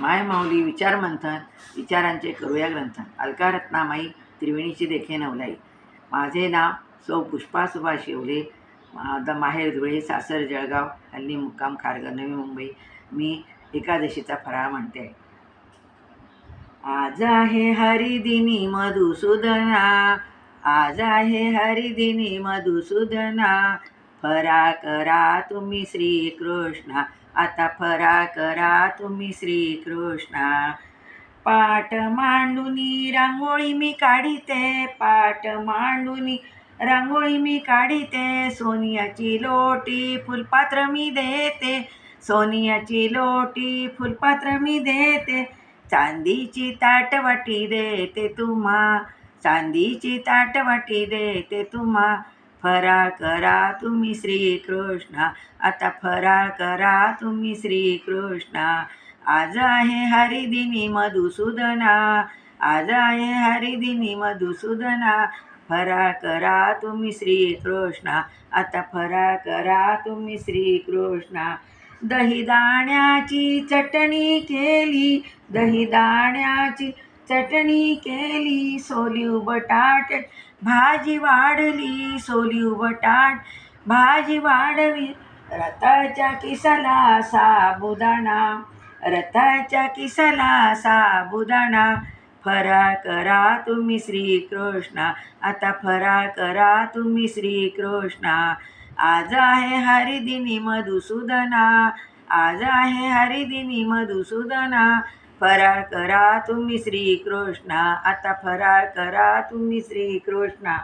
माय माऊली विचार मंथन विचारांचे करूया ग्रंथन. अलकारत्नामाई त्रिवेणीची देखे नवलाई. माझे नाव सौ पुष्पा सुभाष येवले. माझं माहेर धुळे सासर जळगाव हल्ली मुक्काम खारघर नवी मुंबई. मी एकादशीचा फराळ म्हणते. आहे आज आहे हरिदिनी मधुसूदना. आज आहे हरिदिनी मधुसूदना. फरा करा तुम्ही श्रीकृष्णा. आता फराळ करा तुम्ही श्रीकृष्णा. पाट मांडुनी रांगोळी मी काढिते पाट मांडुनी रांगोळी मी काढिते. सोनियाची लोटी फुलपात्र मी देते सोनियाची लोटी फुलपात्र मी देते. चांदीची ताटवाटी देते तुम्हा चांदीची ताटवाटी देते तुम्हा. फराळ करा तुम्ही श्रीकृष्णा. आता फराळ करा तुम्ही श्रीकृष्णा. आज आहे हरिदिनी मधुसूदना. आज आहे हरिदिनी मधुसूदना. फराळ करा तुम्ही श्रीकृष्णा. आता फराळ करा तुम्ही श्रीकृष्णा. दही दाण्याची चटणी केली. दही दाण्याची चटणी केली सोलीव बटाट. भाजी वाढली सोलीव बटाट. भाजी वाढवी रताच्या किसाला साबुदाणा. रताच्या किसाला साबुदाणा. फराळ करा तुम्ही श्रीकृष्णा. आता फराळ करा तुम्ही श्रीकृष्णा. आज आहे हरिदिनी मधुसूदना. आज आहे हरिदिनी मधुसूदना. फराळ करा तुम्ही श्रीकृष्णा. आता फराळ करा तुम्ही श्रीकृष्णा.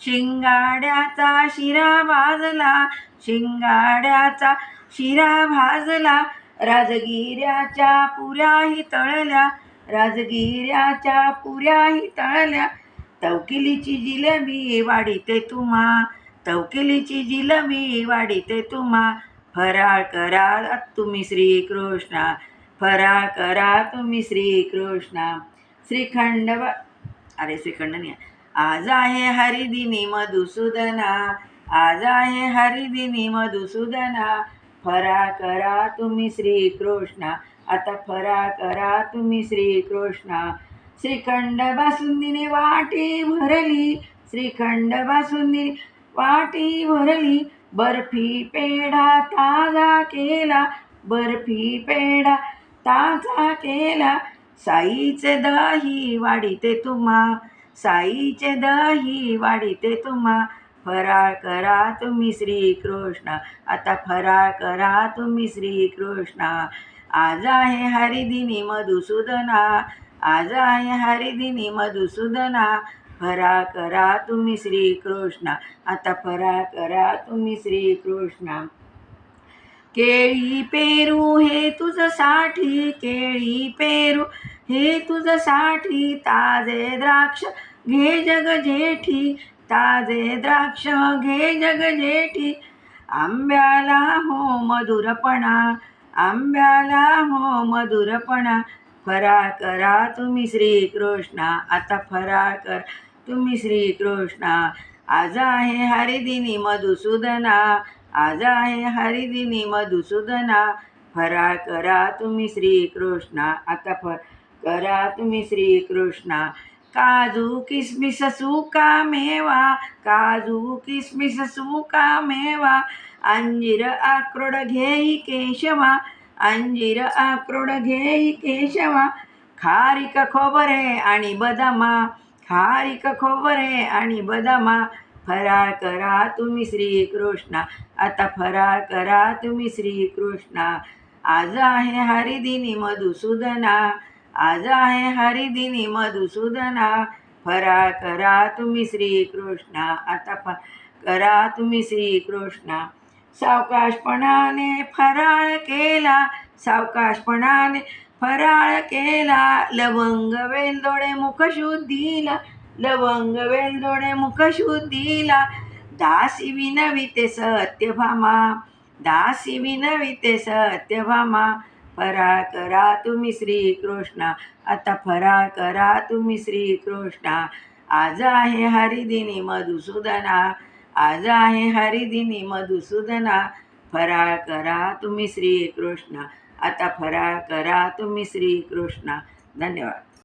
शिंगाड्याचा शिरा भाजला शिंगाड्याचा शिरा भाजला. राजगिऱ्याच्या पुऱ्याही तळल्या राजगिऱ्याच्या पुऱ्याही तळल्या. तवकिलीची जिलेबी वाढीते तुम्हा तवकिलीची जिलेबी वाढीते तुम्हा. फराळ करा तुम्ही श्रीकृष्णा. फरा करा तुम्ही श्रीकृष्णा. श्रीखंड व- अरे श्रीखंड नाही आज आहे हरिदिनी मधुसूदना. आज आहे हरिदिनी मधुसूदना. फरा करा तुम्ही श्रीकृष्णा. आता फरा करा तुम्ही श्रीकृष्णा. श्रीखंड बासुंदीने वाटी भरली. श्रीखंड बासुंदी वाटी भरली. बर्फी पेढा ताजा केला. बर्फी पेढा ताजा केला साईचे दही वाढीते तुम्हा. साईचे दही वाढीते तुम्हा. फराळ करा तुम्ही श्रीकृष्ण. आता फराळ करा तुम्ही श्रीकृष्ण. आज आहे हरिदिनी मधुसूदना. आज आहे हरिदिनी मधुसूदना. फराळ करा तुम्ही श्रीकृष्ण. आता फराळ करा तुम्ही श्रीकृष्ण. केळी पेरू हे तुझसाठी केळी पेरू हे तुझसाठी ताजे द्राक्ष. घे जग जेठी ताजे द्राक्ष. घे जग जेठी आंब्याला हो मधुरपणा आंब्याला हो मधुरपणा. फराळ करा तुम्ही श्रीकृष्णा आता फराळ कर तुम्ही श्रीकृष्णा. आज आहे हरिदिनी मधुसूदना. आज आहे हरिदिनी मधुसूदना फराळ करा तुम्ही श्रीकृष्णा आता फ करा तुम्ही श्रीकृष्णा. काजू किसमिस सुका मेवा काजू किसमिस सुका मेवा. अंजीर आक्रोड घेई केशवा अंजीर आक्रोड घेई केशवा. खारिक खोबरे आणि बदामा खारिक खोबरे आणि बदामा. फराळ करा तुम्ही श्रीकृष्णा. आता फराळ करा तुम्ही श्रीकृष्णा. आज आहे हरिदिनी मधुसूदना. आज आहे हरिदिनी मधुसूदना. फराळ करा तुम्ही श्रीकृष्णा. आता फ करा तुम्ही श्रीकृष्णा. सावकाशपणाने फराळ केला. सावकाशपणाने फराळ केला. लवंग वेलदोडे मुखशुद्धीला लवंग वेलदोडे मुखशुद्धीला. दासी विनविते सत्यभामा. दासी विनविते सत्यभामा. फराळ करा तुम्ही श्रीकृष्णा. आता फराळ करा तुम्ही श्रीकृष्णा. आज आहे हरिदिनी मधुसूदना. आज आहे हरिदिनी मधुसूदना. फराळ करा तुम्ही श्रीकृष्ण. आता फराळ करा तुम्ही श्रीकृष्णा. धन्यवाद.